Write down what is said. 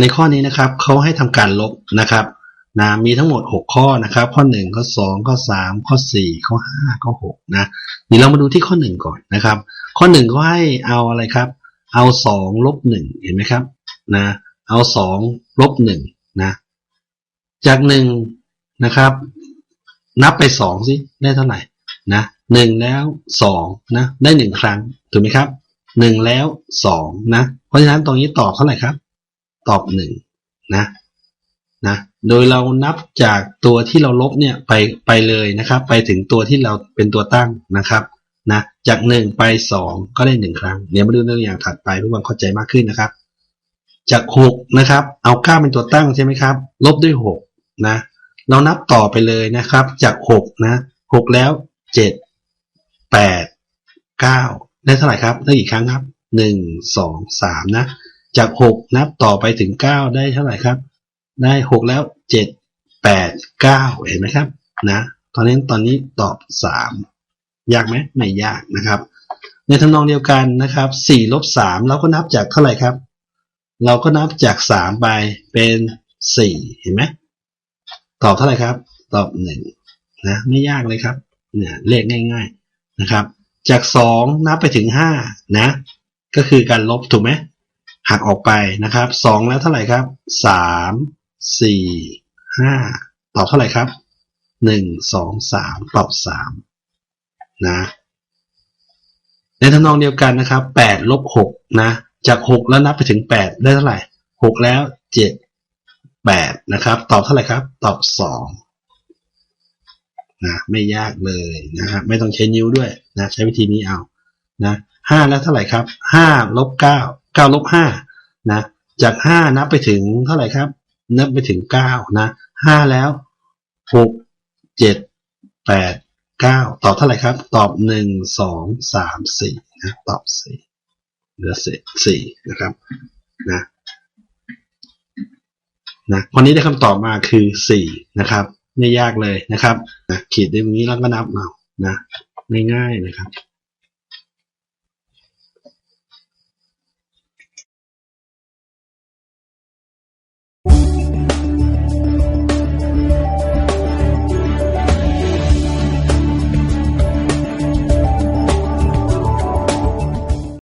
ในข้อนี้นะครับเขาให้ทำการลบนะครับนะมีทั้งหมด 6 ข้อนะครับ ข้อ 1 ข้อ 2 ข้อ 3 ข้อ 4 ข้อ 5 ข้อ 6 นะเดี๋ยวเรามาดูที่ข้อ 1 ก่อนนะครับ ข้อ 1 ก็ให้เอาอะไรครับ เอา 2 ลบ 1 เห็นไหมครับนะเอา 2 ลบ 1 นะ จาก 1 นะครับ นับไป 2 สิ ได้เท่าไหร่นะ1แล้ว 2 นะ ได้ 1 ครั้ง ถูกไหมครับ 1 แล้ว 2 นะ เพราะฉะนั้นตรงนี้ตอบเท่าไหร่ครับ ตอบหนึ่งนะนะ โดยเรานับจากตัวที่เราลบเนี่ยไปไปเลยนะครับ ไปถึงตัวที่เราเป็นตัวตั้งนะครับนะจากหนึ่งไปสองก็ได้หนึ่งครั้งเดี๋ยวมาดูตัวอย่างถัดไปเพื่อความเข้าใจมากขึ้นนะครับ จากหกนะครับ เอาเก้าเป็นตัวตั้งใช่ไหมครับ ลบด้วยหกนะ เรานับต่อไปเลยนะครับ จากหกนะหกแล้วเจ็ดแปดเก้าได้เท่าไหร่ครับได้กี่ครั้งครับหนึ่งสองสามนะ จากหกนับต่อไปถึงเก้าได้เท่าไหร่ครับ ได้หกแล้วเจ็ดแปดเก้าเห็นไหมครับนะตอนนี้ตอนนี้ตอบสามยากไหมไม่ยากนะครับ ในทำนองเดียวกันนะครับสี่ลบสามเราก็นับจากเท่าไหร่ครับ เราก็นับจากสามไปเป็นสี่เห็นไหมตอบเท่าไหร่ครับ ตอบหนึ่งนะไม่ยากเลยครับเนี่ยเลขง่าย ๆนะครับ จากสองนับไปถึงห้านะ ก็คือการลบถูกไหม หักออกไปนะครับสองแล้วเท่าไหร่ครับสามสี่ห้าตอบเท่าไหร่ครับหนึ่งสองสามตอบสามนะในทำนองเดียวกันนะครับแปดลบหกนะจากหกแล้วนับไปถึงแปดได้เท่าไหร่หกแล้วเจ็ดแปดนะครับ ตอบเท่าไหร่ครับ ตอบสองนะไม่ยากเลยนะครับไม่ต้องใช้นิ้วด้วยนะใช้วิธีนี้เอานะห้าแล้วเท่าไหร่ครับห้าลบเก้า เก้าลบห้านะ จากห้านับไปถึงเท่าไหร่ครับ นับไปถึงเก้านะห้าแล้วหกเจ็ดแปดเก้าตอบเท่าไหร่ครับ ตอบหนึ่งสองสามสี่นะตอบสี่เหลือสี่นะครับนะนะวันนี้ได้คำตอบมาคือสี่นะครับ ไม่ยากเลยนะครับนะขีดตรงนี้แล้วก็นับเอานะง่ายๆนะครับ